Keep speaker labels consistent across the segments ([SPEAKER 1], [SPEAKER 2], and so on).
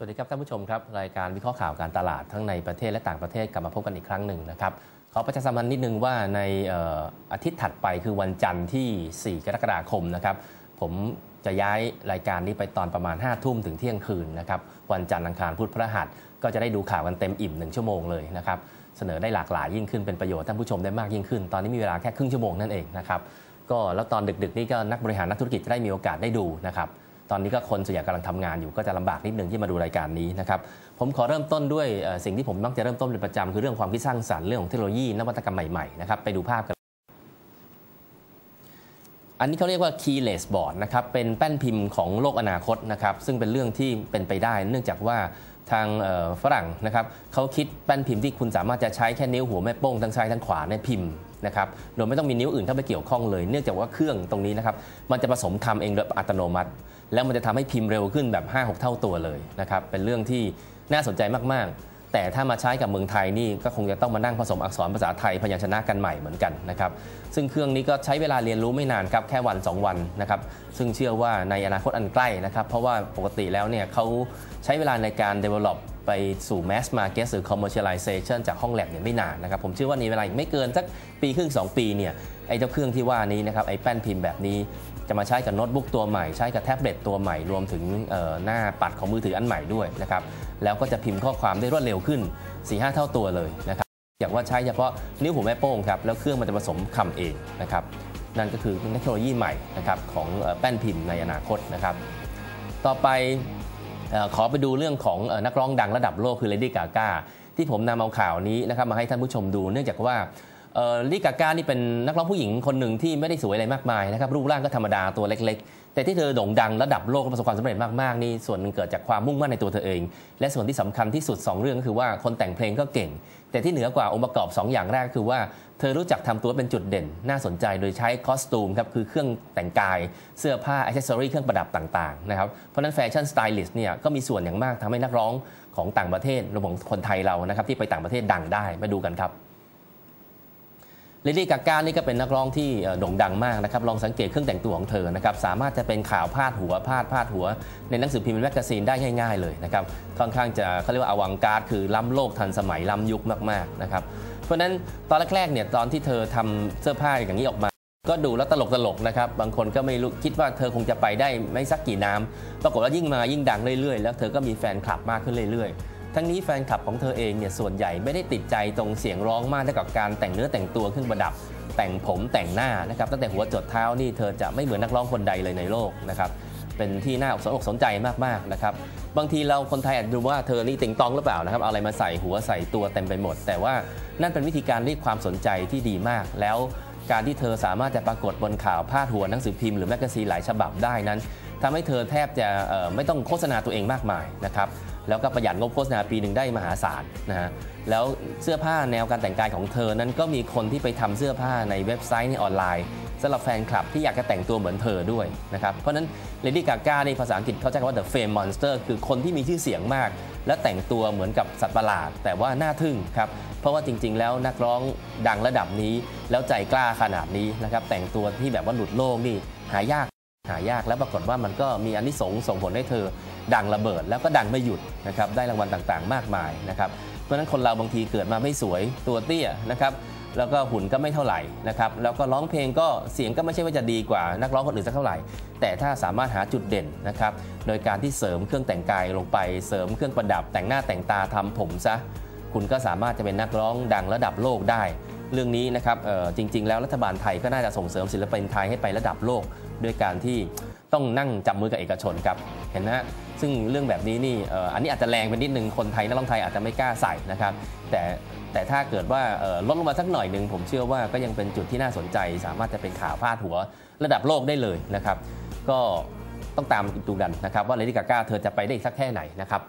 [SPEAKER 1] สวัสดีครับท่านผู้ชมครับ รายการวิเคราะห์ข่าวการตลาดทั้งในประเทศและต่างประเทศกลับมาพบกันอีกครั้งหนึ่งนะครับขอประชาสัมพันธ์นิดนึงว่าในอาทิตย์ถัดไปคือวันจันทร์ที่ 4 กรกฎาคมนะครับผมจะย้ายรายการนี้ไปตอนประมาณ 5 ทุ่มถึงเที่ยงคืนนะครับวันจันทร์อังคารพุธพฤหัสก็จะได้ดูข่าวกันเต็มอิ่ม1ชั่วโมงเลยนะครับเสนอได้หลากหลายยิ่งขึ้นเป็นประโยชน์ท่านผู้ชมได้มากยิ่งขึ้น ตอนนี้มีเวลาแค่ครึ่งชั่วโมงนั่นเองนะครับก็แล้วตอนดึกๆนี่ก็นักบริหารนักธุรกิจจะได้มีโอกาสได้ดูนะครับ ตอนนี้ก็คนส่วนใหญ่กำลังทำงานอยู่ก็จะลำบากนิดนึงที่มาดูรายการนี้นะครับผมขอเริ่มต้นด้วยสิ่งที่ผมมักจะเริ่มต้นเป็นประจำคือเรื่องความคิดสร้างสรรค์เรื่องของเทคโนโลยีนวัตกรรมใหม่ๆนะครับไปดูภาพกันอันนี้เขาเรียกว่า keyless board นะครับ เป็นแป้นพิมพ์ของโลกอนาคตนะครับ ซึ่งเป็นเรื่องที่เป็นไปได้ เนื่องจากว่าทางฝรั่งนะครับเขาคิดแป้นพิมพ์ที่คุณสามารถจะใช้แค่นิ้วหัวแม่โป้งทั้งซ้ายทั้งขวาเนี่ยพิมพ์นะครับโดยไม่ต้องมีนิ้วอื่นเข้าไปเกี่ยวข้องเลย เนื่องจากว่าเครื่องตรงนี้นะครับ มันจะผสมทำเองโดยอัตโนมัติ แล้วมันจะทำให้พิมพ์เร็วขึ้นแบบ 5-6 เท่าตัวเลยนะครับเป็นเรื่องที่น่าสนใจมากๆ แต่ถ้ามาใช้กับเมืองไทยนี่ก็คงจะต้องมานั่งผสมอักษรภาษาไทยพยัญชนะกันใหม่เหมือนกันนะครับซึ่งเครื่องนี้ก็ใช้เวลาเรียนรู้ไม่นานครับแค่วัน 2 วันนะครับซึ่งเชื่อว่าในอนาคตอันใกล้นะครับเพราะว่าปกติแล้วเนี่ยเขาใช้เวลาในการ develop ไปสู่ mass market หรือ commercialization จากห้องแลบเนี่ยไม่นานนะครับ ผมเชื่อว่าในเวลาอีกไม่เกินสักปีครึ่ง 2 ปีเนี่ยไอ้เจ้าเครื่องที่ว่านี้นะครับไอ้แป้นพิมพ์แบบนี้ จะมาใช้กับโน้ตบุ๊กตัวใหม่ใช้กับแท็บเล็ตตัวใหม่รวมถึงหน้าปัดของมือถืออันใหม่ด้วยนะครับแล้วก็จะพิมพ์ข้อความได้รวดเร็วขึ้น 4-5 เท่าตัวเลยนะครับอย่ากว่าใช้เฉพาะนิ้วหัวแม่โป้งครับแล้วเครื่องมันจะผสมคำเองนะครับนั่นก็คือเทคโนโลยีใหม่นะครับของแป้นพิมพ์ในอนาคตนะครับต่อไปขอไปดูเรื่องของนักร้องดังระดับโลกคือเลดี้กากที่ผมนำเอาข่าวนี้นะครับมาให้ท่านผู้ชมดู เนื่องจากว่า ลดี้กากนี่เป็นนักร้องผู้หญิงคนหนึ่งที่ไม่ได้สวยอะไรมากมายนะครับรูปร่างก็ธรรมดาตัวเล็ก ๆ แต่ที่เธอโด่งดังระดับโลกประสบความสำเร็จมากๆนี่ส่วนหนึ่งเกิดจากความมุ่งมั่นในตัวเธอเอง และส่วนที่สำคัญที่สุด 2 เรื่องก็คือว่าคนแต่งเพลงก็เก่ง แต่ที่เหนือกว่าองค์ประกอบ 2 อย่างแรกก็คือว่าเธอรู้จักทำตัวเป็นจุดเด่น น่าสนใจโดยใช้คอสตูมครับคือเครื่องแต่งกายเสื้อผ้าอิเซอรี่เครื่องประดับต่างๆนะครับเพราะนั้นแฟชั่นสไตลิสต์เนี่ยก็มีส่วนอย่างมากทำให้นักร้องของต่างประเทศรวมถึงคนไทยเรานะครับที่ไปต่างประเทศดังได้มาดูกันครับ ลิลี่กาก้านี่ก็เป็นนักร้องที่โด่งดังมากนะครับลองสังเกตเครื่องแต่งตัวของเธอนะครับสามารถจะเป็นข่าวพาดหัวพาดพาดหัว ในหนังสือพิมพ์แมกกาซีนได้ง่ายๆเลยนะครับค่อนข้างจะเขาเรียกว่าอวังการ์ดคือล้ำโลกทันสมัยล้ำยุคมากๆนะครับเพราะฉะนั้นตอนแรกๆเนี่ยตอนที่เธอทำเสื้อผ้าอย่างนี้ออกมา ก็ดูแล้วตลกตลกๆนะครับบางคนก็ไม่รู้คิดว่าเธอคงจะไปได้ไม่สักกี่น้ำปรากฏว่ายิ่งมายิ่งดังเรื่อยๆ แล้วเธอก็มีแฟนคลับมากขึ้นเรื่อยๆ ทั้งนี้แฟนคลับของเธอเองเนี่ยส่วนใหญ่ไม่ได้ติดใจตรงเสียงร้องมากเท่ากับการแต่งเนื้อแต่งตัวเครื่องประดับ แต่งผมแต่งหน้านะครับตั้งแต่หัวจดเท้านี่เธอจะไม่เหมือนนักร้องคนใดเลยในโลกนะครับเป็นที่น่าสนอกสนใจมากๆนะครับบางทีเราคนไทยอาจจะดูว่าเธอนี่ติงตองหรือเปล่านะครับเอาอะไรมาใส่หัวใส่ตัวเต็มไปหมด แต่ว่านั่นเป็นวิธีการเรียกความสนใจที่ดีมาก แล้วการที่เธอสามารถจะปรากฏบนข่าวพาดหัวหนังสือพิมพ์หรือแมกกาซีนหลายฉบับได้นั้นทำให้เธอแทบจะไม่ต้องโฆษณาตัวเองมากมายนะครับ แล้วก็ประหยัดงบโฆษณาปีหนึ่งได้มหาศาลนะฮะแล้วเสื้อผ้าแนวการแต่งกายของเธอนั้นก็มีคนที่ไปทำเสื้อผ้าในเว็บไซต์ในออนไลน์สำหรับแฟนคลับที่อยากจะแต่งตัวเหมือนเธอด้วยนะครับ เพราะฉะนั้นเลดี้กาก้าในภาษาอังกฤษเขาใช้คำว่า the fame monster คือคนที่มีชื่อเสียงมาก และแต่งตัวเหมือนกับสัตว์ประหลาด แต่ว่าน่าทึ่งครับ เพราะว่าจริง ๆ แล้วนักร้องดังระดับนี้ แล้วใจกล้าขนาดนี้นะครับแต่งตัวที่แบบว่าหลุดโลกนี่หายาก หายากแล้วปรากฏว่ามันก็มีอันที่สงส์ส่งผลให้เธอ ดังระเบิดแล้วก็ดังไม่หยุดนะครับได้รางวัลต่างๆ มากมายนะครับเพราะฉะนั้นคนเราบางทีเกิดมาไม่สวยตัวเตี้ยนะครับแล้วก็หุ่นก็ไม่เท่าไหร่นะครับแล้วก็ร้องเพลงก็เสียงก็ไม่ใช่ว่าจะดีกว่า นักร้องคนอื่นสักเท่าไหร่ แต่ถ้าสามารถหาจุดเด่นนะครับโดยการที่เสริมเครื่องแต่งกายลงไปเสริมเครื่องประดับแต่งหน้าแต่งตาทำผมซะคุณก็สามารถจะเป็นนักร้องดังระดับโลกได้ เรื่องนี้นะครับจริง ๆ แล้วรัฐบาลไทยก็น่าจะส่งเสริมศิลปินไทยให้ไประดับโลก ด้วยการที่ต้องนั่งจับมือกับเอกชนครับเห็นนะฮะซึ่งเรื่องแบบนี้นี่อันนี้อาจจะแรงไปนิดนึงคนไทยนักร้องไทยอาจจะไม่กล้าใส่นะครับ แต่แต่ถ้าเกิดว่าลดลงมาสักหน่อยหนึ่งผมเชื่อว่าก็ยังเป็นจุดที่น่าสนใจ สามารถจะเป็นข่าวพาดหัวระดับโลกได้เลยนะครับ ก็ต้องตามดูกันนะครับ ว่าเลดี้กาก้าเธอจะไปได้อีกสักแค่ไหนนะครับ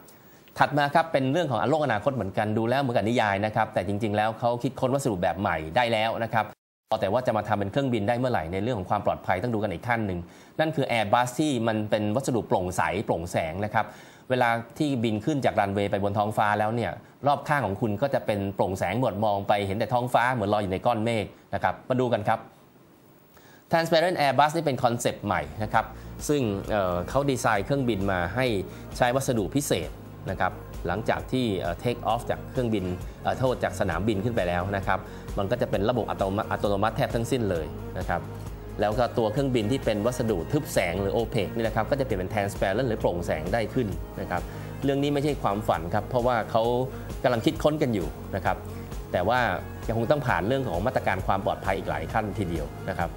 [SPEAKER 1] ถัดมาครับเป็นเรื่องของโลกอนาคตเหมือนกันดูแล้วเหมือนกับนิยายนะครับแต่จริง ๆ แล้วเขาคิดค้นวัสดุแบบใหม่ได้แล้วนะครับ แต่ว่าจะมาทำเป็นเครื่องบินได้เมื่อไหร่ในเรื่องของความปลอดภัยต้องดูกันอีกขั้นหนึ่ง นั่นคือ Airbus ที่มันเป็นวัสดุโปร่งใสโปร่งแสงนะครับ เวลาที่บินขึ้นจากรันเวย์ไปบนท้องฟ้าแล้วเนี่ยรอบข้างของคุณก็จะเป็นโปร่งแสงหมดมองไปเห็นแต่ท้องฟ้าเหมือนลอยอยู่ในก้อนเมฆนะครับมาดูกันครับ Transparent Airbus นี่เป็นคอนเซปต์ใหม่นะครับซึ่งเเขาดีไซน์เครื่องบินมาให้ใช้วัสดุพิเศษนะครับ หลังจากที่เทคออฟจากเครื่องบินโทษจากสนามบินขึ้นไปแล้วนะครับมันก็จะเป็นระบบอัตโนมัติแทบทั้งสิ้นเลยนะครับแล้วก็ตัวเครื่องบินที่เป็นวัสดุทึบแสงหรือโอเพกนี่นะครับก็จะเปลี่ยนเป็น transparent หรือโปร่งแสงได้ขึ้นนะครับเรื่องนี้ไม่ใช่ความฝันครับเพราะว่าเขากำลังคิดค้นกันอยู่นะครับแต่ว่ายังคงต้องผ่านเรื่องของมาตรการความปลอดภัยอีกหลายขั้นทีเดียวนะครับ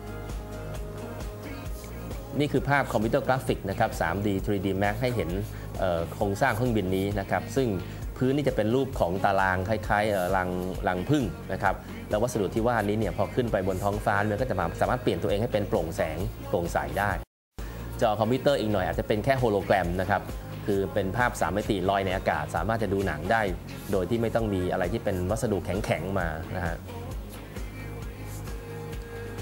[SPEAKER 1] นี่คือภาพคอมพิวเตอร์กราฟิกนะครับ 3D 3D Max ให้เห็นโครงสร้างเครื่องบินนี้นะครับ ซึ่งพื้นนี่จะเป็นรูปของตารางคล้ายๆรังรังพึ่งนะครับ แล้ววัสดุที่ว่านี้เนี่ยพอขึ้นไปบนท้องฟ้ามันก็จะสามารถเปลี่ยนตัวเองให้เป็นโปร่งแสงโปร่งใสได้ จอคอมพิวเตอร์อีกหน่อยอาจจะเป็นแค่โฮโลแกรมนะครับ คือเป็นภาพ3มิติลอยในอากาศ สามารถจะดูหนังได้ โดยที่ไม่ต้องมีอะไรที่เป็นวัสดุแข็งๆมานะฮะ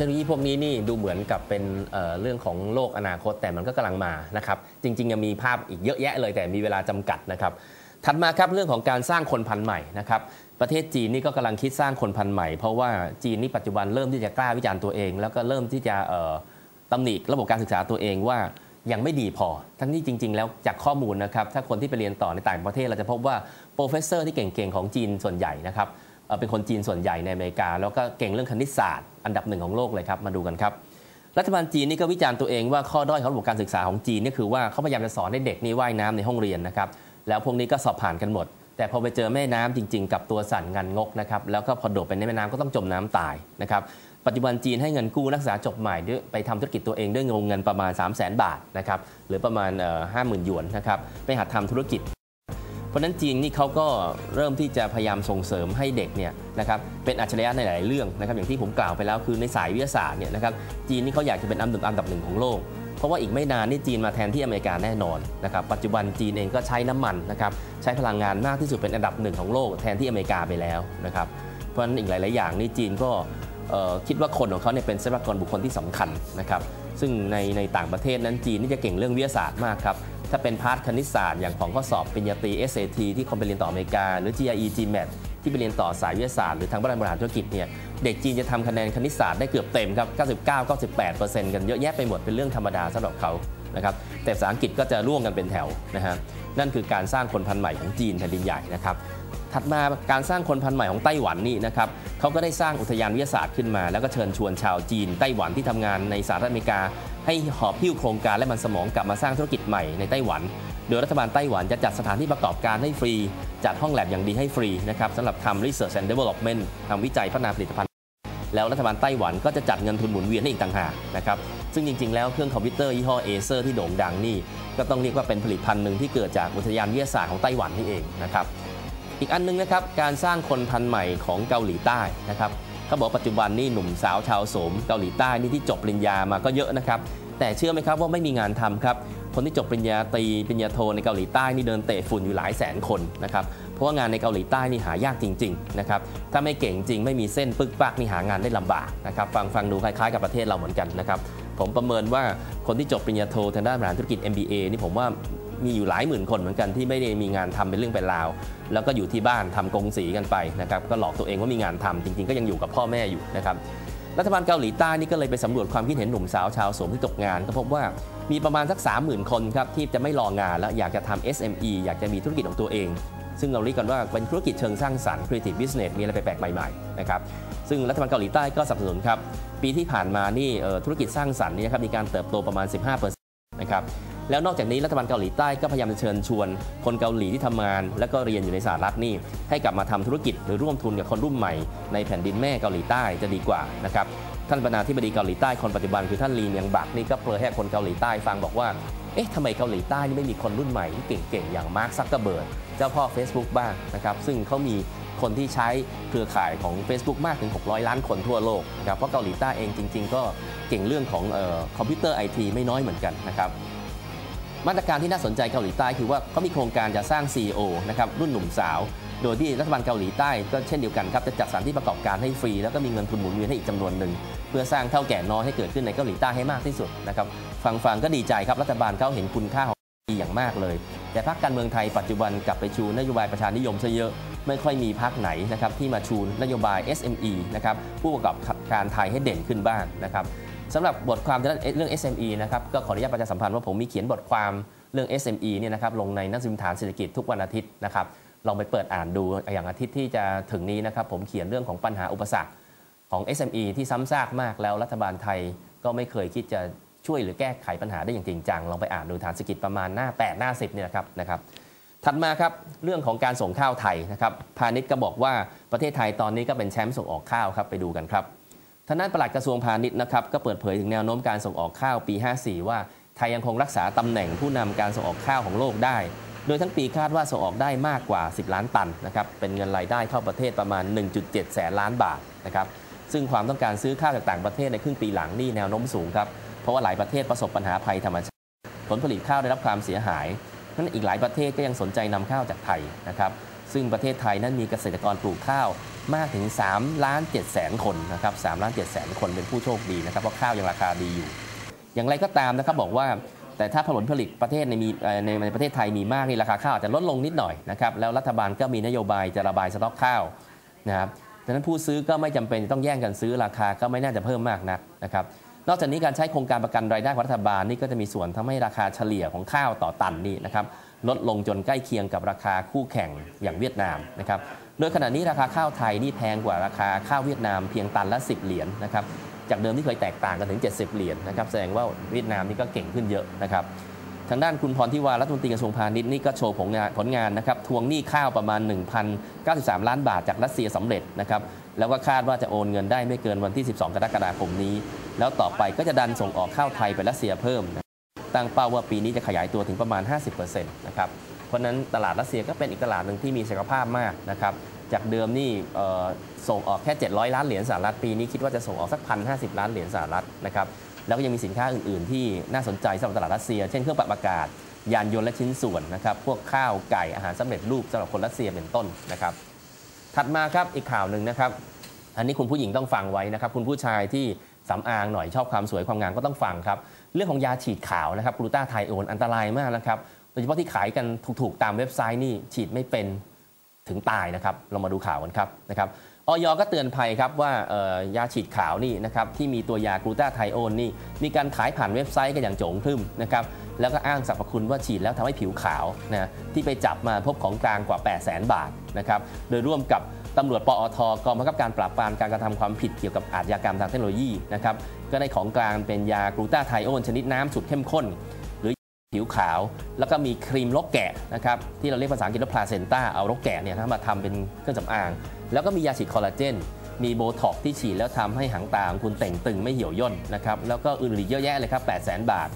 [SPEAKER 1] ทคโนโลยีพวกนี้นี่ดูเหมือนกับเป็นเเรื่องของโลกอนาคต แต่มันก็กำลังมานะครับ จริงๆยังมีภาพอีกเยอะแยะเลยแต่มีเวลาจำกัดนะครับ ถัดมาครับเรื่องของการสร้างคนพันธุ์ใหม่นะครับประเทศจีนนี่ก็กำลังคิดสร้างคนพันธุ์ใหม่ เพราะว่าจีนนี่ปัจจุบันเริ่มที่จะกล้าวิจารณ์ตัวเอง แล้วก็เริ่มที่จะตำหนิระบบการศึกษาตัวเองว่ายังไม่ดีพอ ทั้งนี้จริง ๆ แล้วจากข้อมูลนะครับถ้าคนที่ไปเรียนต่อในต่างประเทศเราจะพบว่าโปรเฟสเซอร์ที่เก่งๆของจีนส่วนใหญ่นะครับ เป็นคนจีนส่วนใหญ่ในอเมริกา แล้วก็เก่งเรื่องคณิตศาสตร์ อันดับหนึ่งของโลกเลยครับมาดูกันครับ รัฐบาลจีนนี่ก็วิจารณ์ตัวเองว่าข้อด้อยของระบบการศึกษาของจีนนี่คือว่าเขาพยายามจะสอนให้เด็กนี่ว่ายน้ำในห้องเรียนนะครับแล้วพวกนี้ก็สอบผ่านกันหมด แต่พอไปเจอแม่น้ำจริง ๆ กับตัวสั่นงันงกนะครับแล้วก็พอโดดไปในแม่น้ำก็ต้องจมน้ำตายนะครับปัจจุบันจีนให้เงินกู้นักศึกษาจบใหม่ด้วยไปทำธุรกิจตัวเองด้วยเงินเงินประมาณ 3 0 0 0 0 0 บาทนะครับหรือประมาณห้าหมื่นหยวนนะครับไปหัดทำธุรกิจ เพราะนั้นจีนนี่เขาก็เริ่มที่จะพยายามส่งเสริมให้เด็กเนี่ยนะครับเป็นอัจฉริยะในหลายเรื่องนะครับอย่างที่ผมกล่าวไปแล้วคือในสายวิทยาศาสตร์เนี่ยนะครับจีนนี่เขาอยากจะเป็นอันดับอันดับหนึ่งของโลก เพราะว่าอีกไม่นานนี่จีนมาแทนที่อเมริกาแน่นอนนะครับปัจจุบันจีนเองก็ใช้น้ำมันนะครับใช้พลังงานมากที่สุดเป็นอันดับหนึ่งของโลก แทนที่อเมริกาไปแล้วนะครับเพราะฉะนั้นอีกหลาย ๆ อย่างนี่จีนก็คิดว่าคนของเขาเนี่ยเป็นทรัพยากรบุคคลที่สำคัญนะครับซึ่งในในต่างประเทศนั้นจีนนี่จะเก่งเรื่องวิทยาศาสตร์มากครับ ถ้าเป็นพาร์ทคณิตศาสตร์อย่างของข้อสอบปริญญาตรี SAT ที่คนไปเรียนต่ออเมริกา หรือ GRE GMAT ที่ไปเรียนต่อสายวิทยาศาสตร์หรือทางบริหารธุรกิจเนี่ยเด็กจีนจะทำคะแนนคณิตศาสตร์ได้เกือบเต็มครับ 99 98 กันเยอะแยะไปหมดเป็นเรื่องธรรมดาสำหรับเขานะครับแต่ภาษาอังกฤษก็จะร่วงกันเป็นแถวนะฮะนั่นคือการสร้างคนพันธุ์ใหม่ของจีนแผ่นดินใหญ่นะครับ ถัดมาการสร้างคนพันธุ์ใหม่ของไต้หวันนี่นะครับเขาก็ได้สร้างอุทยานวิทยาศาสตร์ขึ้นมา แล้วก็เชิญชวนชาวจีน ไต้หวันที่ทำงานในสหรัฐอเมริกา ให้หอบพิ้วโครงการและมันสมองกลับมาสร้างธุรกิจใหม่ในไต้หวัน โดยรัฐบาลไต้หวันจะจัดสถานที่ประกอบการให้ฟรี จัดห้องแลบอย่างดีให้ฟรีนะครับสำหรับทำ research and development ทำวิจัยพัฒนาผลิตภัณฑ์ แล้วรัฐบาลไต้หวันก็จะจัดเงินทุนหมุนเวียนให้อีกต่างหากนะครับซึ่งจริงๆ แล้วเครื่องคอมพิวเตอร์ยี่ห้อเอเซอร์ที่โด่งดังนี่ก็ต้องเรียกว่าเป็นผลิตภัณฑ์หนึ่งที่เกิดจากอุทยานวิทยาศาสตร์ของไต้หวันนี่เองนะครับ อีกอันนึงนะครับการสร้างคนพันธุ์ใหม่ของเกาหลีใต้นะครับเขาบอกปัจจุบันนี่หนุ่มสาวชาวโสมเกาหลีใต้นี่ที่จบปริญญามาก็เยอะนะครับแต่เชื่อไหมครับว่าไม่มีงานทำครับคนที่จบปริญญาตรีปริญญาโทในเกาหลีใต้นี่เดินเตะฝุ่นอยู่หลายแสนคนนะครับเพราะว่างานในเกาหลีใต้นี่หายากจริงๆนะครับถ้าไม่เก่งจริงไม่มีเส้นปึกปักนี่หางานได้ลำบากนะครับฟังฟังดูคล้ายๆกับประเทศเราเหมือนกันนะครับผมประเมินว่าคนที่จบปริญญาโททางด้านบริหารธุรกิจ MBA นี่ผมว่า มีอยู่หลายหมื่นคนเหมือนกันที่ไม่ได้มีงานทำเป็นเรื่องเป็นราว แล้วก็อยู่ที่บ้านทำกงสีกันไปนะครับก็หลอกตัวเองว่ามีงานทำจริง ๆ ก็ยังอยู่กับพ่อแม่อยู่นะครับรัฐบาลเกาหลีใต้นี่ก็เลยไปสำรวจความคิดเห็นหนุ่มสาวชาวโสมที่ตกงาน ก็พบว่ามีประมาณสัก 30,000 คนครับที่จะไม่รองานแล้วอยากจะทำ SME อยากจะมีธุรกิจของตัวเอง ซึ่งเราเรียกกันว่าเป็นธุรกิจเชิงสร้างสรรค์ creative business มีอะไรแปลกๆใหม่ๆนะครับซึ่งรัฐบาลเกาหลีใต้ก็สนับสนุนครับปีที่ผ่านมานี่ธุรกิจสร้างสรรค์นี่นะครับมีการเติบโตประมาณ 15%นะครับ แล้วนอกจากนี้รัฐบาลเกาหลีใต้ก็พยายามจะเชิญชวน คนเกาหลีที่ทำงาน และก็เรียนอยู่ในสหรัฐนี่ให้กลับมาทำธุรกิจหรือร่วมทุนกับคนรุ่นใหม่ในแผ่นดินแม่เกาหลีใต้จะดีกว่านะครับท่านประธานาธิบดีเกาหลีใต้คนปัจจุบันคือท่านลีเมียงบักนี่ก็เปรยให้คนเกาหลีใต้ฟังบอกว่าเอ๊ะทำไมเกาหลีใต้นี่ไม่มีคนรุ่นใหม่ที่เก่งๆ อย่างมาร์คซักเกอร์เบิร์ดเจ้าพ่อ Facebook บ้างนะครับซึ่งเขามีคนที่ใช้เครือข่ายของ Facebook มากถึง 600 ล้านคนทั่วโลกนะครับเพราะเกาหลีใต้เองจริง ๆ ก็เก่งเรื่องของคอมพิวเตอร์ไอทีไม่น้อยเหมือนกันนะครับ มาตรการที่น่าสนใจเกาหลีใต้คือว่าเขามีโครงการจะสร้าง CEO นะครับรุ่นหนุ่มสาว โดยที่รัฐบาลเกาหลีใต้ก็เช่นเดียวกันครับจะจัดสถานที่ประกอบการให้ฟรี แล้วก็มีเงินทุนหมุนเวียนให้อีกจำนวนหนึ่งเพื่อสร้างเท่าแก่น้อยให้เกิดขึ้นในเกาหลีใต้ให้มากที่สุดนะครับฟังฟังก็ดีใจครับรัฐบาลเขาเห็นคุณค่าของดีอย่างมากเลย แต่พรรคการเมืองไทยปัจจุบันกลับไปชูนโยบายประชานิยมซะเยอะไม่ค่อยมีพรรคไหนนะครับที่มาชูนโยบาย SME นะครับผู้ประกอบการไทยให้เด่นขึ้นบ้างนะครับ สำหรับบทความเรื่อง SME นะครับก็ขออนุญาตประชาสัมพันธ์ว่าผมมีเขียนบทความเรื่อง SME เนี่ยนะครับลงในนังสือพิมพ์ฐานเศรษฐกิจทุกวันอาทิตย์นะครับลองไปเปิดอ่านดูอย่างอาทิตย์ที่จะถึงนี้นะครับผมเขียนเรื่องของปัญหาอุปสรรคของ SME ที่ซ้ำซากมากแล้วรัฐบาลไทยก็ไม่เคยคิดจะช่วยหรือแก้ไขปัญหาได้อย่างจริงจังลองไปอ่านดูฐานเศรษฐกิจประมาณหน้า 8 หน้า 10เนี่ยนะครับนะครับถัดมาครับเรื่องของการส่งข้าวไทยนะครับพาณิชย์ก็บอกว่าประเทศไทยตอนนี้ก็เป็นแชมป์ส่งออกข้าวครับไปดูกันครับ ทางด้านปลัดกระทรวงพาณิชย์นะครับก็เปิดเผยถึงแนวโน้มการส่งออกข้าวปี 54 ว่าไทยยังคงรักษาตำแหน่งผู้นำการส่งออกข้าวของโลกได้ โดยทั้งปีคาดว่าส่งออกได้มากกว่า 10 ล้านตันนะครับเป็นเงินรายได้เข้าประเทศประมาณ 1.7 แสนล้านบาทนะครับซึ่งความต้องการซื้อข้าวจากต่างประเทศในครึ่งปีหลังนี่แนวโน้มสูงครับเพราะว่าหลายประเทศประสบปัญหาภัยธรรมชาติผลผลิตข้าวได้รับความเสียหายนั้นอีกหลายประเทศก็ยังสนใจนำข้าวจากไทยนะครับซึ่งประเทศไทยนั้นมีเกษตรกรปลูกข้าวมากถึง3ล้าน7แสนคนนะครับ3ล้าน7แสนคนเป็นผู้โชคดีนะครับเพราะข้าวยังราคาดีอยู่ อย่างไรก็ตามนะครับบอกว่าแต่ถ้าผลผลิตประเทศในมีในประเทศไทยมีมากนี่ราคาข้าวอาจจะลดลงนิดหน่อยนะครับแล้วรัฐบาลก็มีนโยบายจะระบายสต็อกข้าวนะครับดังนั้นผู้ซื้อก็ไม่จำเป็นต้องแย่งกันซื้อราคาก็ไม่น่าจะเพิ่มมากนักนะครับนอกจากนี้การใช้โครงการประกันรายได้ของรัฐบาลนี่ก็จะมีส่วนทำให้ราคาเฉลี่ยของข้าวต่อตันนี่นะครับลดลงจนใกล้เคียงกับราคาคู่แข่งอย่างเวียดนามนะครับ โดยขณะนี้ราคาข้าวไทยนี่แพงกว่าราคาข้าวเวียดนามเพียงตันละ 10 เหรียญนะครับจากเดิมที่เคยแตกต่างกันถึง 70 เหรียญนะครับแสดงว่าเวียดนามนี่ก็เก่งขึ้นเยอะนะครับทางด้านคุณพรทิวารัฐมนตรีกระทรวงพาณิชย์นี่ก็โชว์ผลงานผลงานนะครับทวงหนี้ข้าวประมาณ 1,093 ล้านบาทจากรัสเซียสำเร็จนะครับแล้วก็คาดว่าจะโอนเงินได้ไม่เกินวันที่ 12 กรกฎาคมนี้ แล้วต่อไปก็จะดันส่งออกข้าวไทยไปรัสเซียเพิ่ม ตั้งเป้าว่าปีนี้จะขยายตัวถึงประมาณ 50%นะครับ เพราะนั้นตลาดรัสเซียก็เป็นอีกตลาดหนึ่งที่มีศักยภาพมากนะครับจากเดิมนี่ส่งออกแค่ 700 ล้านเหรียญสหรัฐปีนี้คิดว่าจะส่งออกสักพันห้ล้านเหรียญสหรัฐนะครับแล้วก็ยังมีสินค้าอื่น ๆ ที่น่าสนใจสำหรับตลาดรัสเซีย เช่นเครื่องปรับอากาศ ยานยนต์และชิ้นส่วนนะครับพวกข้าวไก่อาหารสำเร็จรูปสำหรับคนรัสเซียเป็นต้นนะครับถัดมาครับอีกข่าวหนึ่งนะครับอันนี้คุณผู้หญิงต้องฟังไว้นะครับคุณผู้ชายที่สำอางหน่อยชอบความสวยความงามก็ต้องฟังครับ เรื่องของยาฉีดขาวนะครับกลูตาไทโอนอันตรายมากนะครับ โดยเฉพาะที่ขายกันถูกๆตามเว็บไซต์นี่ฉีดไม่เป็นถึงตายนะครับ เรามาดูข่าวกันครับนะครับออยก็เตือนภัยครับว่ายาฉีดขาวนี่นะครับที่มีตัวยากลูตาไทโอนนี่มีการขายผ่านเว็บไซต์กันอย่างโจงครึ่มนะครับแล้วก็อ้างสรรพคุณว่าฉีดแล้วทำให้ผิวขาวนะที่ไปจับมาพบของกลางกว่า 8 0 0 0 0 0บาทนะครับโดยร่วมกับตำรวจปอทกองบังคับการปราบปรามการกระทำความผิดเกี่ยวกับอาชญากรรมทางเทคโนโลยีนะครับก็ได้ของกลางเป็นยากลูตาไทโอนชนิดน้ำสุดเข้มข้น ผิวขาว แล้วก็มีครีมลกแกะนะครับที่เราเรียกภาษาอังกฤษว่าพลาเซนต้าเอาลกแกะเนี่ยมาทำเป็นเครื่องสำอาง แล้วก็มียาฉีดคอลลาเจน มีโบท็อกที่ฉีดแล้วทำให้หางตาของคุณเต่งตึงไม่เหี่ยวย่นนะครับแล้วก็อื่นๆเยอะแยะเลยครับ8 0 0 0 0 0 บาท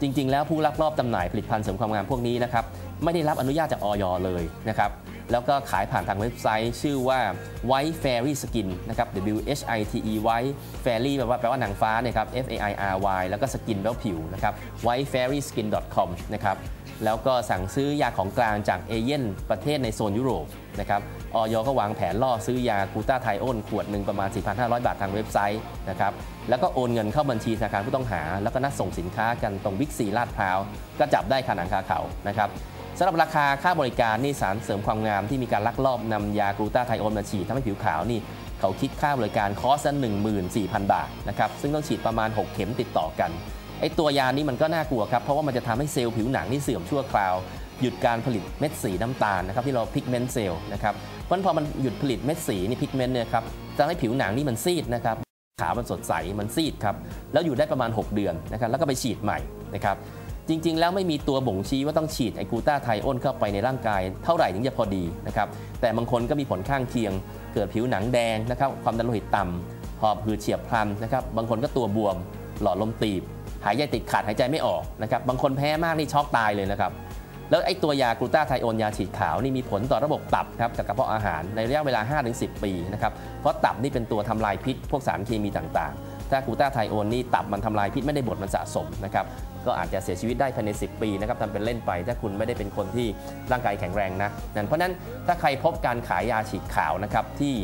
[SPEAKER 1] จริง ๆ แล้วผู้ลักลอบจำหน่ายผลิตภัณฑ์เสริมความงามพวกนี้นะครับไม่ได้รับอนุญาตจากออยเลยนะครับ แล้วก็ขายผ่านทางเว็บไซต์ ชื่อว่า White Fairy Skin นะครับ W H I T E White Fairy แปลว่าแปลว่านางฟ้านะครับ F A I R Y แล้วก็ Skin แปลว่าผิวนะครับ whitefairyskin.com นะครับแล้วก็สั่งซื้อยาของกลางจากเอเย่นประเทศในโซนยุโรปนะครับออยก็วางแผนล่อซื้อยากูต้าไทโอนขวดหนึ่งประมาณ 4,500 บาททางเว็บไซต์นะครับ แล้วก็โอนเงินเข้าบัญชีธนาคารผู้ต้องหา แล้วก็นัดส่งสินค้ากันตรงบิ๊กซีลาดพร้าว ก็จับได้ขนาดคาเขานะครับ สำหรับราคาค่าบริการนี่สารเสริมความงามที่มีการลักลอบนำยากลูตาไทโอนมาฉีดทำให้ผิวขาวนี่เขาคิดค่าบริการคอสละ14,000 บาทนะครับซึ่งต้องฉีดประมาณ 6 เข็มติดต่อกันไอตัวยานี้มันก็น่ากลัวครับ เพราะว่ามันจะทำให้เซลล์ผิวหนังที่เสื่อมชั่วคราว หยุดการผลิตเม็ดสีน้ำตาลนะครับที่เราพิกเมนต์เซลล์นะครับเพราะพอมันหยุดผลิตเม็ดสีนี่พิกเมนต์เนี่ยครับจะให้ผิวหนังนี่มันซีดนะครับขาวมันสดใสมันซีดครับแล้วอยู่ได้ประมาณ 6 เดือนนะครับแล้วก็ไปฉีดใหม่นะครับ จริง ๆ แล้วไม่มีตัวบ่งชี้ว่าต้องฉีดไอกูต้าไทโอนเข้าไปในร่างกาย เท่าไหร่ถึงจะพอดีนะครับแต่บางคนก็มีผลข้างเคียง เกิดผิวหนังแดงนะครับความดันโลหิตต่ำหอบหืดเฉียบพลันนะครับบางคนก็ตัวบวม หลอดลมตีบ หายใจติดขัดหายใจไม่ออกนะครับบางคนแพ้มากนี่ช็อกตายเลยนะครับแล้วไอ้ตัวยากลูตาไทโอนยาฉีดขาวนี่มีผลต่อระบบตับครับจากกระเพาะอาหารในระยะเวลา 5-10 ปีนะครับเพราะตับนี่เป็นตัวทำลายพิษ พวกสารเคมีต่างๆ ถ้ากูต้าไทโอนนี่ตับมันทำลายพิษไม่ได้บดมันสะสมนะครับก็อาจจะเสียชีวิตได้ภายใน 10 ปีนะครับทำเป็นเล่นไป ถ้าคุณไม่ได้เป็นคนที่ร่างกายแข็งแรงนะนั่นเพราะนั้นถ้าใครพบการขายยาฉีดขาวนะครับที่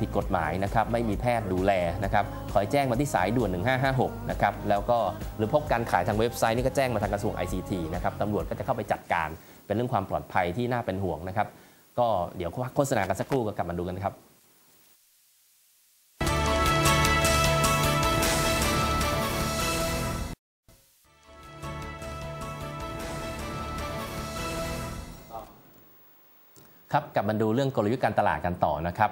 [SPEAKER 1] ผิดกฎหมายนะครับไม่มีแพทย์ดูแลนะครับขอแจ้งมาที่สายด่วน 1556นะครับแล้วก็หรือพบการขายทางเว็บไซต์นี่ก็แจ้งมาทางกระทรวง ICT นะครับตำรวจก็จะเข้าไปจัดการ เป็นเรื่องความปลอดภัยที่น่าเป็นห่วงนะครับก็เดี๋ยวโฆษณากันสักครู่ก็กลับมาดูกันครับ ครับกลับมาดูเรื่องกลยุทธ์การตลาดกันต่อนะครับ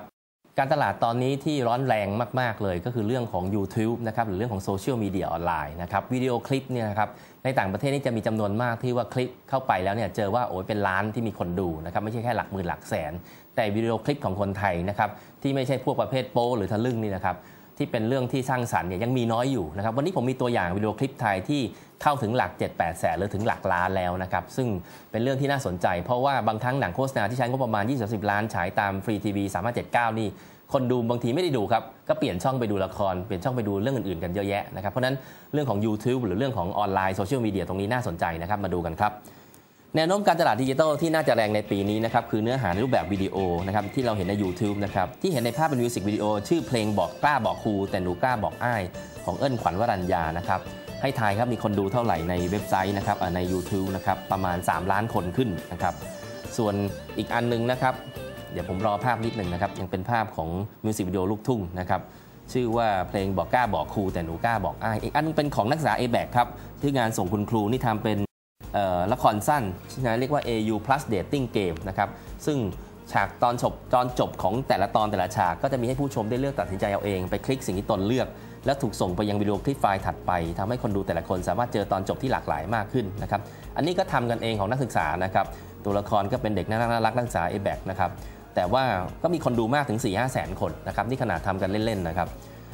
[SPEAKER 1] การตลาดตอนนี้ที่ร้อนแรงมาก ๆ เลยก็คือเรื่องของ YouTube นะครับหรือเรื่องของโซเชียลมีเดียออนไลน์นะครับวิดีโอคลิปเนี่ยนะครับในต่างประเทศนี่จะมีจำนวนมากที่ว่าคลิปเข้าไปแล้วเนี่ยเจอว่าโอ้ยเป็นล้านที่มีคนดูนะครับไม่ใช่แค่หลักหมื่นหลักแสน แต่วิดีโอคลิปของคนไทยนะครับที่ไม่ใช่พวกประเภทโป้หรือทะลึ่งนี่นะครับ ที่เป็นเรื่องที่สร้างสรรค์เนี่ยยังมีน้อยอยู่นะครับวันนี้ผมมีตัวอย่างวิดีโอคลิปไทยที่เข้าถึงหลัก 7-8 แสนหรือถึงหลักล้านแล้วนะครับซึ่งเป็นเรื่องที่น่าสนใจ เพราะว่าบางครั้งหนังโฆษณาที่ใช้งบประมาณ20ล้านฉายตามฟรีทีวี3579 นี่คนดูบางทีไม่ได้ดูครับ ก็เปลี่ยนช่องไปดูละคร เปลี่ยนช่องไปดูเรื่องอื่นๆกันเยอะแยะนะครับ เพราะนั้นเรื่องของ YouTube หรือเรื่องของออนไลน์โซเชียลมีเดียตรงนี้น่าสนใจนะครับ มาดูกันครับ แนวโน้มการตลาดดิจิทัลที่น่าจะแรงในปีนี้นะครับคือเนื้อหาในรูปแบบวิดีโอนะครับที่เราเห็นใน YouTube นะครับที่เห็นในภาพเป็นมิวสิกวิดีโอชื่อเพลงบอกกล้าบอกครูแต่หนูกล้าบอกอ้าย ของเอิญขวัญวรัญญานะครับให้ทายครับมีคนดูเท่าไหร่ในเว็บไซต์นะครับใน YouTube นะครับประมาณ 3 ล้านคนขึ้นนะครับส่วนอีกอันนึงนะครับเดี๋ยวผมรอภาพนิดหนึ่งนะครับยังเป็นภาพของมิวสิกวิดีโอลูกทุ่งนะครับชื่อว่าเพลงบอกกล้าบอกครูแต่หนูกล้าบอกอ้ายอีกอันนึงเป็นของนักศึกษา a b a c ครับที่งานส่งคุณครูนี่ทำเป็น ละครสั้นที่เรียกว่า AU plus dating game นะครับซึ่งฉากตอนจบตอนจบของแต่ละตอนแต่ละฉากก็จะมีให้ผู้ชมได้เลือกตัดสินใจเอาเอง ไปคลิกสิ่งที่ตนเลือก แล้วถูกส่งไปยังวิดีโอคลิปไฟล์ถัดไปทำให้คนดูแต่ละคนสามารถเจอตอนจบที่หลากหลายมากขึ้นนะครับอันนี้ก็ทำกันเองของนักศึกษานะครับตัวละครก็เป็นเด็กน่ารักนักศึกษา a b a c นะครับแต่ว่าก็มีคนดูมากถึง 4 5แสนคนนะครับนี่ขนาดทำกันเล่นๆนะครับ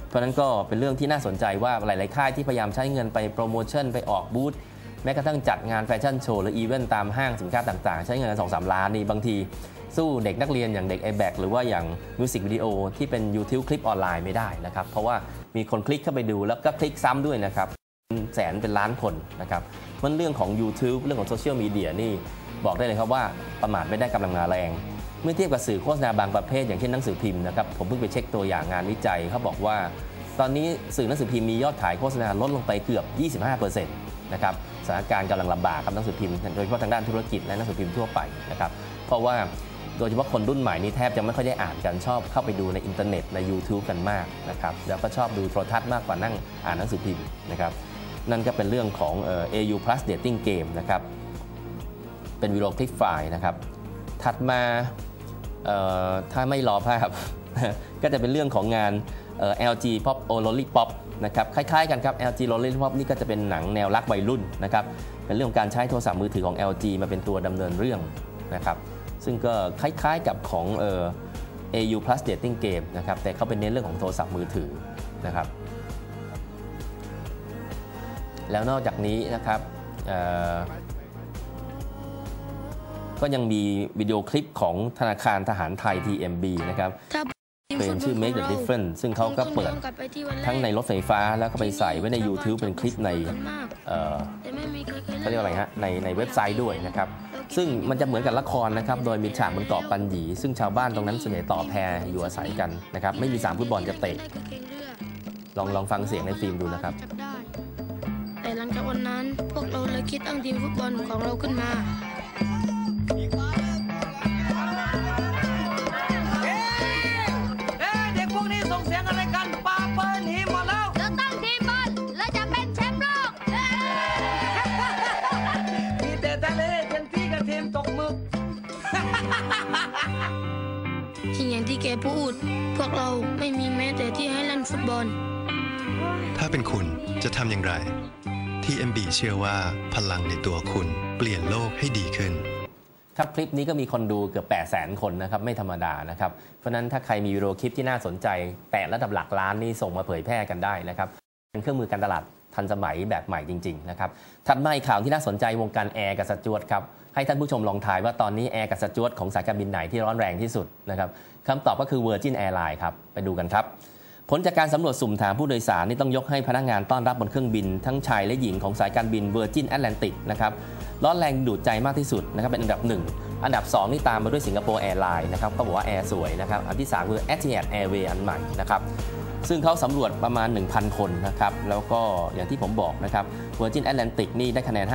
[SPEAKER 1] เพราะนั้นก็เป็นเรื่องที่น่าสนใจว่าหลายๆค่ายที่พยายามใช้เงินไปโปรโมชั่นไปออกบูธ แม้กระทั่งจัดงานแฟชั่นโชว์หรืออีเวนต์ตามห้างสินค้าต่างๆ ใช้เงินสองสามล้านนี่บางทีสู้เด็กนักเรียนอย่างเด็ก a b a c หรือว่าอย่างมิวสิกวิดีโอที่เป็น YouTube คลิปออนไลน์ไม่ได้นะครับ เพราะว่ามีคนคลิกเข้าไปดูแล้วก็คลิกซ้ำด้วยนะครับแสนเป็นล้านคนนะครับมันเรื่องของ YouTube เรื่องของโซเชียลมีเดียนี่บอกได้เลยครับว่าประมาทไม่ได้กำลังมาแรง เมื่อเทียบกับสื่อโฆษณาบางประเภท อย่างเช่นหนังสือพิมพ์นะครับผมเพิ่งไปเช็คตัวอย่างงานวิจัยเขาบอกว่า ตอนนี้สื่อหนังสือพิมพ์มียอดขายโฆษณาลดลงไปเกือบ 25%นะครับ สถานการณ์กำลังลำบากครับหนังสือพิมพ์โดยเฉพาะทางด้านธุรกิจและหนังสือพิมพ์ทั่วไปนะครับเพราะว่าโดยเฉพาะคนรุ่นใหม่นี่แทบจะไม่ค่อยได้อ่านกันชอบเข้าไปดูในอินเทอร์เน็ตใน YouTube กันมากนะครับแล้วก็ชอบดูโทรทัศน์มากกว่านั่งอ่านหนังสือพิมพ์นะครับนั่นก็เป็นเรื่องของ AU Plus Dating Game นะครับเป็นวิดีโอคลิปไฟล์นะครับถัดมาถ้าไม่รอภาพ ก็จะเป็นเรื่องของงาน LG Pop o l o l i Pop นะครับคล้ายๆกันครับ LG Lollipop นี่ก็จะเป็นหนังแนวรักวัยรุ่นนะครับเป็นเรื่องการใช้โทรศัพท์มือถือของ LG มาเป็นตัวดำเนินเรื่องนะครับซึ่งก็คล้ายๆกับของเอ่อ AU Plus Dating Game นะครับแต่เขาเป็นเน้นเรื่องของโทรศัพท์มือถือนะครับแล้วนอกจากนี้นะครับก็ยังมีวิดีโอคลิปของธนาคารทหารไทย TMB นะครับ เพลงชื่อ Make the Difference ซึ่งเขาก็เปิดทั้งในรถไฟฟ้าแล้วก็ไปใส่ไว้ใน YouTube เป็นคลิปในเขาเรียกอะไรฮะในในเว็บไซต์ด้วยนะครับ ซึ่งมันจะเหมือนกับละครนะครับ โดยมีฉากบนเกาะปันหยี ซึ่งชาวบ้านตรงนั้นส่วนใหญ่ต่อแพรอยู่อาศัยกันนะครับ ไม่มีสามฟุตบอลจะเตะ ลองลองฟังเสียงในฟิล์มดูนะครับ
[SPEAKER 2] แต่หลังจากวันนั้น พวกเราเลยคิดตั้งทีมฟุตบอลของเราขึ้นมา จริงอย่างที่แกพูด พวกเราไม่มีแม้แต่ที่ให้เล่นฟุตบอล
[SPEAKER 3] ถ้าเป็นคุณจะทำอย่างไร ที่ MB เชื่อว่าพลังในตัวคุณเปลี่ยนโลกให้ดีขึ้น
[SPEAKER 1] ครับคลิปนี้ก็มีคนดูเกือบ8 0 0 0 0 0 คนนะครับ ไม่ธรรมดานะครับ เพราะนั้นถ้าใครมีวิดีโอคลิปที่น่าสนใจ แต่ระดับหลักล้านนี่ส่งมาเผยแพร่กันได้นะครับ เป็นเครื่องมือการตลาดทันสมัยแบบใหม่จริง ๆ นะครับ ถัดมาอีกข่าวที่น่าสนใจวงการแอร์กับสจวตครับ ให้ท่านผู้ชมลองทายว่าตอนนี้แอร์กับสจวตของสายการบินไหนที่ร้อนแรงที่สุดนะครับคำตอบก็คือ Virgin Airline ครับ ไปดูกันครับ ผลจากการสำรวจสุ่มถามผู้โดยสารนี่ต้องยกให้พนักงานต้อนรับบนเครื่องบิน ทั้งชายและหญิงของสายการบิน Virgin Atlantic นะครับร้อนแรงดูดใจมากที่สุดนะครับเป็นอันดับหนึ่ง อันดับ 2 นี่ตามมาด้วยสิงคโปร์แอร์ไลน์นะครับก็บอกว่าแอร์สวยนะครับ อันที่ 3 คือ Etihad Airways อันใหม่นะครับ ซึ่งเขาสำรวจประมาณ 1,000 คนนะครับ แล้วก็อย่างที่ผมบอกนะครับ Virgin Atlantic นี่ได้คะแนน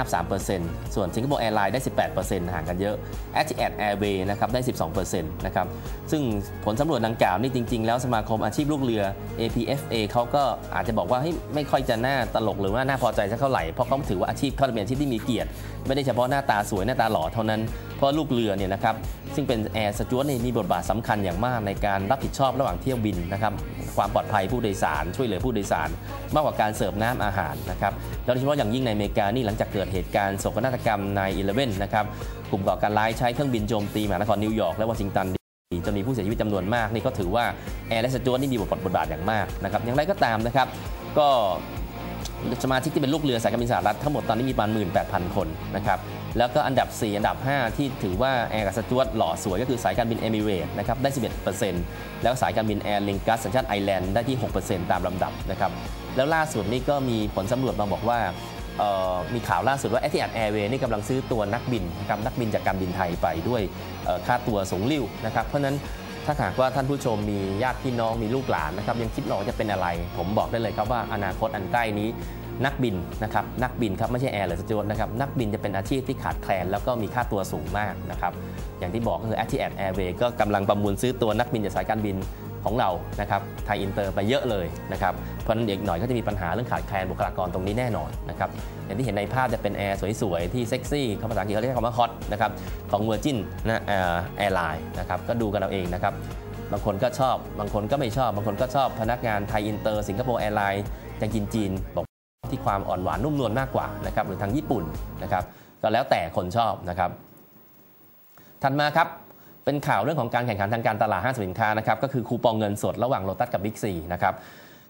[SPEAKER 1] 53%ส่วน Singapore Airlines ได้ 18%ห่างกันเยอะ Etihad Airways นะครับได้ 12%นะครับ ซึ่งผลสำรวจดังกล่าวนี่จริง ๆ แล้วสมาคมอาชีพลูกเรือ APFA เขาก็อาจจะบอกว่าเฮ้ไม่ค่อยจะน่าตลกหรือว่าน่าพอใจสักเท่าไหร่ เพราะเขาถือว่าอาชีพเขาเป็นอาชีพที่มีเกียรติ ไม่ได้เฉพาะหน้าตาสวยหน้าตาหล่อเท่านั้น เพราะลูกเรือเนี่ยนะครับซึ่งเป็นแอร์สจวตนี่มีบทบาทสำคัญอย่างมากในการรับผิดชอบระหว่างเที่ยวบินนะครับความปลอดภัยผู้โดยสาร ช่วยเหลือผู้โดยสาร มากกว่าการเสิร์ฟน้ำอาหารนะครับแล้วโดยเฉพาะอย่างยิ่งในอเมริกานี่หลังจากเกิดเหตุการณ์โศกนาฏกรรมใน11นนะครับกลุ่มก่อการร้ายใช้เครื่องบินโจมตีมหานครนิวยอร์กและวอชิงตันจนมีผู้เสียชีวิตจำนวนมากนี่ก็ถือว่าแอร์และสจวตนี่มีบทบาทอย่างมากนะครับอย่างไรก็ตามนะครับ ก็สมาชิกที่เป็นลูกเรือสายการบินสหรัฐทั้งหมดตอนนี้มีประมาณ18,000 คนนะครับ แล้วก็อันดับ 4 อันดับ 5 ที่ถือว่าแอร์กับสจวตหล่อสวยก็คือสายการบินเอมิเรตนะครับได้ 11%แล้วสายการบินแอร์ลิงกัสสัญชาติไอแลนด์ได้ที่ 6%ตามลำดับนะครับแล้วล่าสุดนี่ก็มีผลสำรวจมาบอกว่ามีข่าวล่าสุดว่า Etihad Airways นี่กำลังซื้อตัวนักบินนะครับนักบินจากการบินไทยไปด้วยค่าตัวสูงลิ่วนะครับเพราะนั้นถ้าหากว่าท่านผู้ชมมีญาติพี่น้องมีลูกหลานนะครับยังคิดไม่อกจะเป็นอะไร ผมบอกได้เลยครับว่าอนาคตอันใกล้นี้ นักบินนะครับนักบินครับไม่ใช่แอร์หรือสจวตนะครับนักบินจะเป็นอาชีพที่ขาดแคลน แล้วก็มีค่าตัวสูงมากนะครับอย่างที่บอกก็คือ Etihad Airways ก็กำลังประมูลซื้อตัวนักบินจากสายการบินของเรานะครับไทยอินเตอร์ไปเยอะเลยนะครับเพราะฉะนั้นเด็กหน่อยก็จะมีปัญหาเรื่องขาดแคลนบุคลากรตรงนี้แน่นอนนะครับอย่างที่เห็นในภาพจะเป็นแอร์สวยๆ ที่เซ็กซี่คำภาษาอังกฤษเขาเรียกคำว่าฮอตนะครับของ Virgin นนะแอร์ไลน์นะครับก็ดูกันเอาเองนะครับบางคนก็ชอบ บางคนก็ไม่ชอบ บางคนก็ชอบพนักงานไทยอินเตอร์สิงคโปร์แอร์ไลน์จากจีนจีนบอก ที่ความอ่อนหวานนุ่มนวลมากกว่านะครับหรือทางญี่ปุ่นนะครับก็แล้วแต่คนชอบนะครับถัดมาครับเป็นข่าวเรื่องของการแข่งขันทางการตลาดห้างสินค้านะครับก็คือคูปองเงินสดระหว่างโ o ตัสกับบิ๊กซีนะครับ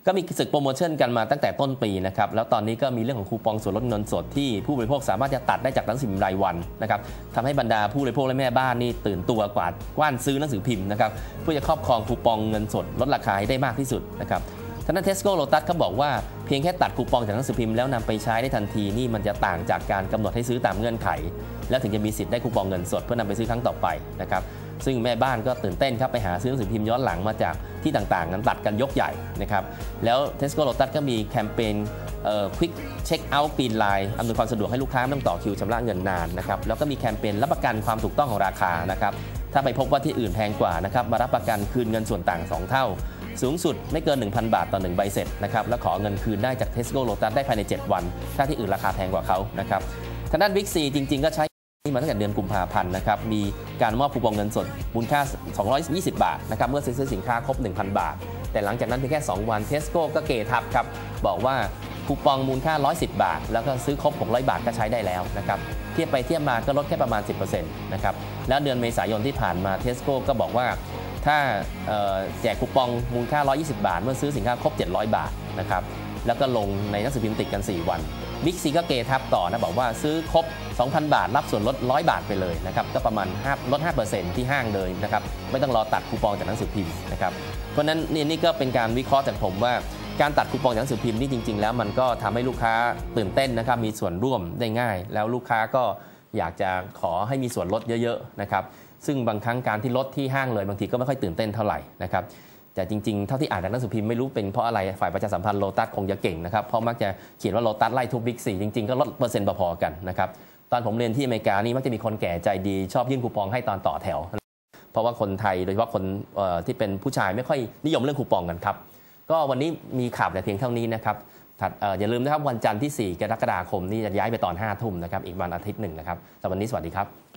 [SPEAKER 1] ก็มีศึกโปรโมชั่นกันมาตั้งแต่ต้นปีนะครับแล้วตอนนี้ก็มีเรื่องของคูปองส่วนลดเงินสดที่ผู้บริโภคสามารถจะตัดได้จากหนังสือพิมพ์รายวันนะครับทำให้บรรดาผู้บริโภคและแม่บ้านนี่ตื่นตัวกว่ากว้านซื้อหนังสือพิมพ์นะครับเพื่อจะครอบครองคูปองเงินสดลดราคาให้ได้มากที่สุดนะครับ ทางด้านเทสโก้โ t ตัสเขาบอกว่าเพียงแค่ตัดคูปองจากหนังสือพิมพ์แล้วนำไปใช้ได้ทันทีนี่มันจะต่างจากการกำหนดให้ซื้อตามเงื่อนไข แล้วถึงจะมีสิทธิ์ได้คูปองเงินสดเพื่อนำไปซื้อครั้งต่อไปนะครับซึ่งแม่บ้านก็ตื่นเต้นครับไปหาซื้อหนังสือพิมพ์ย้อนหลังมาจากที่ต่างๆ นั้นตัดกันยกใหญ่นะครับแล้ว Tesco Lotus ก็มีแคมเปญเอ่อ Quick Check Out Green Line อำนวยความสะดวกให้ลูกค้าไม่ต้องต่อคิวชำระเงินนานนะครับแล้วก็มีแคมเปญรับประกันความถูกต้องของราคานะครับถ้าไปพบว่าที่อื่นแพงกว่านะครับมารับประกันคืนเงินส่วนต่าง 2 เท่า สูงสุดไม่เกิน 1,000 บาทต่อ 1 ใบเสร็จนะครับแล้วขอเงินคืนได้จาก Tesco Lotus ได้ภายใน 7 วัน ถ้าที่อื่นราคาแพงกว่าเขานะครับทางด้าน Big C จริง ๆ ก็ใช้นี่มาตั้งแต่เดือนกุมภาพันธ์นะครับ มีการมอบคูปองเงินสดมูลค่า 220 บาทนะครับ เมื่อซื้อสินค้าครบ 1,000 บาท แต่หลังจากนั้นเพียงแค่ 2 วันเทสโก้ก็เกทับครับ บอกว่าคูปองมูลค่า 110 บาท แล้วก็ซื้อครบ 600 บาทก็ใช้ได้แล้วนะครับ เทียบไปเทียบมาก็ลดแค่ประมาณ 10%นะครับ แล้วเดือนเมษายนที่ผ่านมาเทสโก้ก็บอกว่า ถ้าแจกคูปองมูลค่า 120 บาท เมื่อซื้อสินค้าครบ 700 บาทนะครับแล้วก็ลงในหนังสือพิมพ์ติดกัน 4 วันบิ๊กซีก็เกทับต่อนะบอกว่าซื้อครบ 2,000 บาท รับส่วนลด 100 บาทไปเลยนะครับก็ประมาณ5ลด 5%ที่ห้างเลยนะครับไม่ต้องรอตัดคูปองจากหนังสือพิมพ์นะครับเพราะนั้นนี่นี่ก็เป็นการวิเคราะห์จากผมว่าการตัดคูปองจากหนังสือพิมพ์นี่จริง ๆ แล้วมันก็ทำให้ลูกค้าตื่นเต้นนะครับมีส่วนร่วมได้ง่าย แล้วลูกค้าก็อยากจะขอให้มีส่วนลดเยอะๆนะครับ ซึ่งบางครั้งการที่ลดที่ห้างเลยบางทีก็ไม่ค่อยตื่นเต้นเท่าไหร่นะครับแต่จริงๆ เท่าที่อ่านจากหนังสือพิมพ์ไม่รู้เป็นเพราะอะไรฝ่ายประชาสัมพันธ์โลตัสคงจะเก่งนะครับ เพราะมักจะเขียนว่าโลตัสไล่ทุกบิ๊กซีจริงๆ ก็ลดเปอร์เซ็นต์พอๆกันนะครับตอนผมเรียนที่อเมริกานี่มักจะมีคนแก่ใจดีชอบยื่นคูปองให้ตอนต่อแถว เพราะว่าคนไทยโดยเฉพาะคนที่เป็นผู้ชายไม่ค่อยนิยมเรื่องคูปองกันครับก็วันนี้มีข่าวแต่เพียงเท่านี้นะครับถัดเอ่ออย่าลืมนะครับวันจันทร์ที่ 4 กรกฎาคมนี่จะย้ายไปตอน5ทุ่มนะครับอีกวันอาทิตย์หนึ่งนะครับสำหรับวันนี้สวัสดีครับ